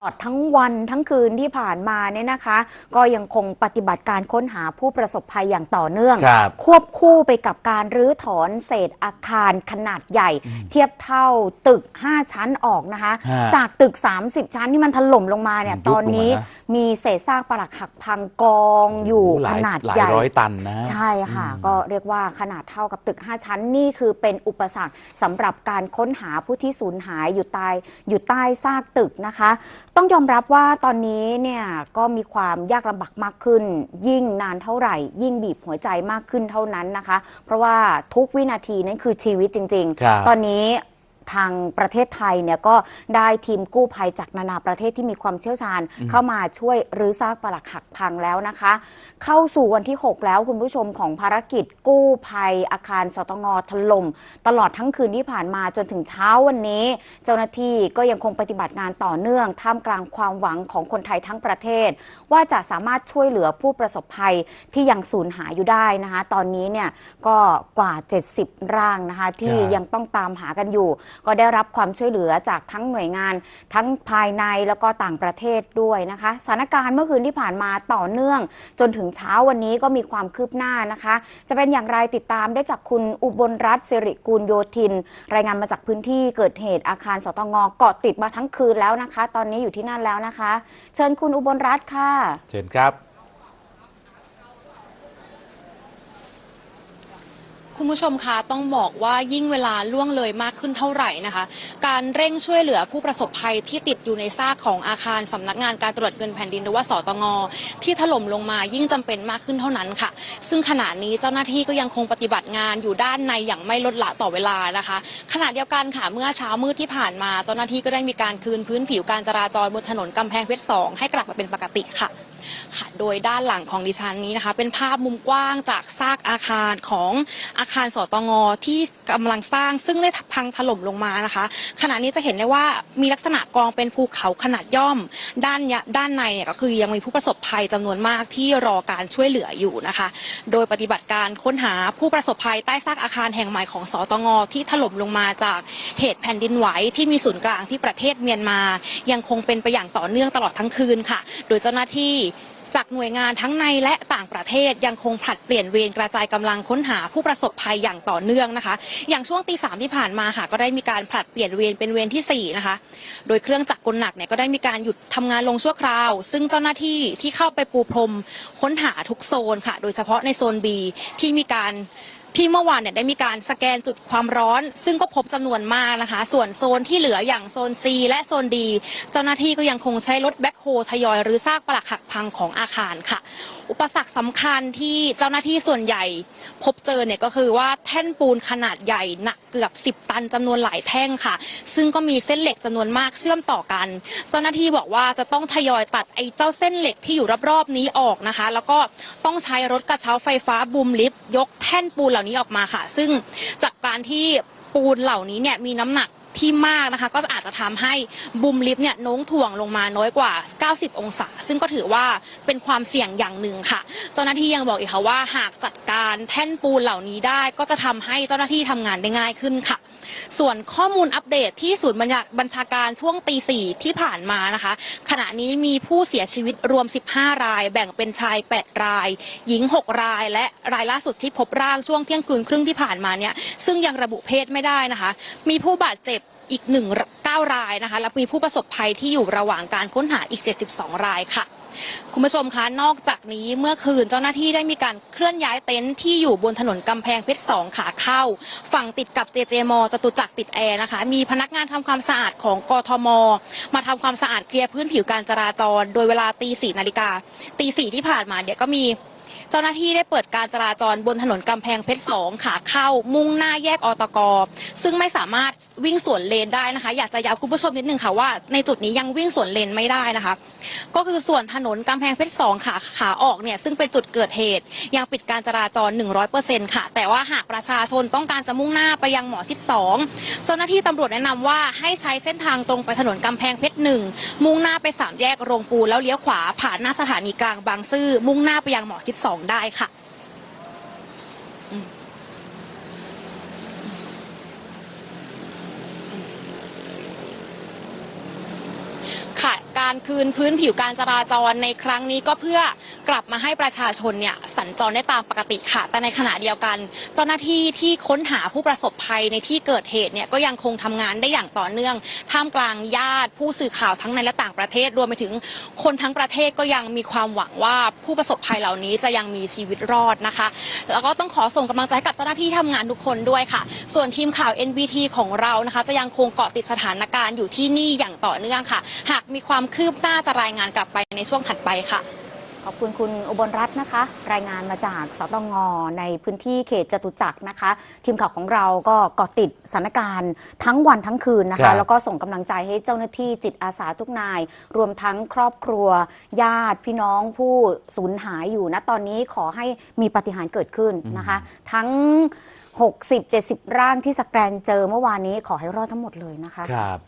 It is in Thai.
ตลอดทั้งวันทั้งคืนที่ผ่านมาเนี่ยนะคะ ก็ยังคงปฏิบัติการค้นหาผู้ประสบภัยอย่างต่อเนื่องครับควบคู่ไปกับการรื้อถอนเศษอาคารขนาดใหญ่ เทียบเท่าตึก 5 ชั้นออกนะคะฮะจากตึก 30 ชั้นที่มันถล่มลงมาเนี่ยยุบลงมาตอนนี้นะมีเศษซากปรักหักพังกองอยู่หขลายนาดหลายใหญ่ร้อยตันนะใช่ค่ะ ก็เรียกว่าขนาดเท่ากับตึก 5 ชั้นนี่คือเป็นอุปสรรคสำหรับการค้นหาผู้ที่สูญหายอยู่ใต้อยู่ใต้ซากตึกนะคะ ต้องยอมรับว่าตอนนี้เนี่ยก็มีความยากลำบากมากขึ้น ยิ่งนานเท่าไหร่ ยิ่งบีบหัวใจมากขึ้นเท่านั้นนะคะ เพราะว่าทุกวินาทีนั้นคือชีวิตจริงครับๆตอนนี้ ทางประเทศไทยเนี่ยก็ได้ทีมกู้ภัยจากนานาประเทศที่มีความเชี่ยวชาญ เข้ามาช่วยรื้อซากปรักหักพังแล้วนะคะ เข้าสู่วันที่ 6 แล้วคุณผู้ชมของภารกิจกู้ภัยอาคารสตงถล่มตลอดทั้งคืนที่ผ่านมาจนถึงเช้าวันนี้ เจ้าหน้าที่ก็ยังคงปฏิบัติงานต่อเนื่อง ท่ามกลางความหวังของคนไทยทั้งประเทศ ว่าจะสามารถช่วยเหลือผู้ประสบภัยที่ยังสูญหายอยู่ได้นะคะ ตอนนี้เนี่ยก็กว่า 70 ร่างนะคะ ที่ครับยังต้องตามหากันอยู่ก็ได้รับความช่วยเหลือจากทั้งหน่วยงาน ทั้งภายในแล้วก็ต่างประเทศด้วยนะคะสถานการณ์เมื่อคืนที่ผ่านมาต่อเนื่อง จนถึงเช้าวันนี้ก็มีความคืบหน้านะคะ จะเป็นอย่างไรติดตามได้จากคุณอุบลรัตน์สิริกูลโยธิน รายงานมาจากพื้นที่เกิดเหตุอาคารสตงเกาะติดมาทั้งคืนแล้วนะคะ ตอนนี้อยู่ที่นั่นแล้วนะคะ เชิญคุณอุบลรัตน์ค่ะ เชิญครับ คุณผู้ชมคะต้องบอกว่ายิ่งเวลาล่วงเลยมากขึ้นเท่าไหร่นะคะ การเร่งช่วยเหลือผู้ประสบภัยที่ติดอยู่ในซากของอาคารสำนักงานการตรวจเงินแผ่นดินหรือว่าสตงที่ถล่มลงมายิ่งจำเป็นมากขึ้นเท่านั้นค่ะ ซึ่งขณะนี้เจ้าหน้าที่ก็ยังคงปฏิบัติงานอยู่ด้านในอย่างไม่ลดละต่อเวลานะคะ ขณะเดียวกันค่ะเมื่อเช้ามืดที่ผ่านมาเจ้าหน้าที่ก็ได้มีการคืนพื้นผิวการจราจรบนถนนกำแพงเพชรสองให้กลับมาเป็นปกติค่ะค่ะโดยด้านหลังของดิฉันนี้นะคะ เป็นภาพมุมกว้างจากซากอาคารของอาคารสตงที่กำลังสร้างซึ่งได้พังถล่มลงมานะคะ ขณะนี้จะเห็นได้ว่ามีลักษณะกองเป็นภูเขาขนาดย่อม ด้านด้านในเนี่ยก็คือยังมีผู้ประสบภัยจำนวนมากที่รอการช่วยเหลืออยู่นะคะ โดยปฏิบัติการค้นหาผู้ประสบภัยใต้ซากอาคารแห่งใหม่ของสตงที่ถล่มลงมาจากเหตุแผ่นดินไหวที่มีศูนย์กลางที่ประเทศเมียนมา ยังคงเป็นไปอย่างต่อเนื่องตลอดทั้งคืนค่ะ โดยเจ้าหน้าที่ จากหน่วยงานทั้งในและต่างประเทศยังคงผลัดเปลี่ยนเวรกระจายกำลังค้นหาผู้ประสบภัยอย่างต่อเนื่องนะคะ อย่างช่วงตีสามที่ผ่านมาค่ะ ก็ได้มีการผลัดเปลี่ยนเวรเป็นเวรที่สี่นะคะ โดยเครื่องจักรกลหนักเนี่ยก็ได้มีการหยุดทำงานลงชั่วคราว ซึ่งเจ้าหน้าที่ที่เข้าไปปูพรมค้นหาทุกโซนค่ะ โดยเฉพาะในโซน B ที่มีการ ที่เมื่อวานเนี่ยได้มีการสแกนจุดความร้อน ซึ่งก็พบจำนวนมากนะคะ ส่วนโซนที่เหลืออย่างโซน C และโซน D เจ้าหน้าที่ก็ยังคงใช้รถแบ็คโฮทยอยหรือซากปลักหักพังของอาคารค่ะ อุปสรรคสำคัญที่เจ้าหน้าที่ส่วนใหญ่ พบเจอเนี่ยก็คือว่าแท่นปูนขนาดใหญ่หนักเกือบ 10 ตันจำนวนหลายแท่งค่ะ ซึ่งก็มีเส้นเหล็กจำนวนมากเชื่อมต่อกัน เจ้าหน้าที่บอกว่าจะต้องทยอยตัดไอ้เจ้าเส้นเหล็กที่อยู่รอบๆนี้ออกนะคะ แล้วก็ต้องใช้รถกระเช้าไฟฟ้าบูมลิฟต์ยกแท่นปูนเหล่านี้ออกมาค่ะ ซึ่งจากการที่ปูนเหล่านี้เนี่ยมีน้ำหนัก ที่มากนะคะ ก็อาจจะทำให้บุมลิฟต์เนี่ยโน้งถ่วงลงมาน้อยกว่า 90 องศา ซึ่งก็ถือว่าเป็นความเสี่ยงอย่างหนึ่งค่ะ เจ้าหน้าที่ยังบอกอีกค่ะว่า หากจัดการแท่นปูนเหล่านี้ได้ก็จะทำให้เจ้าหน้าที่ทำงานได้ง่ายขึ้นค่ะ ส่วนข้อมูลอัปเดตที่ศูนย์บัญชาการช่วงตีสี่ที่ผ่านมานะคะ ขณะนี้มีผู้เสียชีวิตรวม 15 ราย แบ่งเป็นชาย 8 ราย หญิง 6 ราย และรายล่าสุดที่พบร่างช่วงเที่ยงคืนครึ่งที่ผ่านมาเนี่ยซึ่งยังระบุเพศไม่ได้นะคะ มีผู้บาดเจ็บอีกหนึ่งเก้ารายนะคะ และมีผู้ประสบภัยที่อยู่ระหว่างการค้นหาอีก 72 รายค่ะ คุณผู้ชมคะนอกจากนี้เมื่อคืนเจ้าหน้าที่ได้มีการเคลื่อนย้ายเต็นท์ที่อยู่บนถนนกำแพงเพชรสองขาเข้า ฝั่งติดกับเจเจมจตุจักรติดแอร์นะคะ มีพนักงานทำความสะอาดของกทม มาทำความสะอาดเคลียร์พื้นผิวการจราจร โดยเวลาตีสี่นาฬิกาตีสี่ที่ผ่านมาเดี๋ยวก็มี เจ้าหน้าที่ได้เปิดการจราจรบนถนนกำแพงเพชรสองขาเข้ามุ่งหน้าแยกอตกซึ่งไม่สามารถวิ่งสวนเลนได้นะคะ อยากจะย้ำคุณผู้ชมนิดนึงค่ะว่าในจุดนี้ยังวิ่งสวนเลนไม่ได้นะคะ ก็คือส่วนถนนกำแพงเพชรสองขาขาออกเนี่ยซึ่งเป็นจุดเกิดเหตุ ยังปิดการจราจร 100%ค่ะ แต่ว่าหากประชาชนต้องการจะมุ่งหน้าไปยังหมอชิดสองเจ้าหน้าที่ตำรวจแนะนำว่าให้ใช้เส้นทางตรงไปถนนกำแพงเพชรหนึ่งมุ่งหน้าไปสามแยกโรงปูแล้วเลี้ยวขวาผ่านหน้าสถานีกลางบางซื่อมุ่งหน้าไปยังหมอชิดสองได้ค่ะ ค่ะ การคืนพื้นผิวการจราจรในครั้งนี้ก็เพื่อกลับมาให้ประชาชนเนี่ยสัญจรได้ตามปกติค่ะ แต่ในขณะเดียวกัน เจ้าหน้าที่ที่ค้นหาผู้ประสบภัยในที่เกิดเหตุเนี่ยก็ยังคงทำงานได้อย่างต่อเนื่อง ท่ามกลางญาติผู้สื่อข่าวทั้งในและต่างประเทศรวมไปถึงคนทั้งประเทศก็ยังมีความหวังว่าผู้ประสบภัยเหล่านี้จะยังมีชีวิตรอดนะคะ แล้วก็ต้องขอส่งกำลังใจกับเจ้าหน้าที่ทำงานทุกคนด้วยค่ะ ส่วนทีมข่าว NBT ของเรานะคะ จะยังคงเกาะติดสถานการณ์อยู่ที่นี่อย่างต่อเนื่องค่ะ หากมีความคืบหน้าจะรายงานกลับไปในช่วงถัดไปค่ะ ขอบคุณคุณอุบลรัตน์นะคะ รายงานมาจากสตงในพื้นที่เขตจตุจักรนะคะ ทีมข่าวของเราก็เกาะติดสถานการณ์ทั้งวันทั้งคืนนะครัคะ บ แล้วก็ส่งกำลังใจให้เจ้าหน้าที่จิตอาสาทุกนาย รวมทั้งครอบครัว ญาติพี่น้องผู้สูญหายอยู่นะตอนนี้ขอให้มีปาฏิหารย์เกิดขึ้นนะคะ ทั้ง 60-70 ร่างที่สแกรนเจอเมื่อวานนี้ขอให้รอดทั้งหมดเลยนะคะ ครับ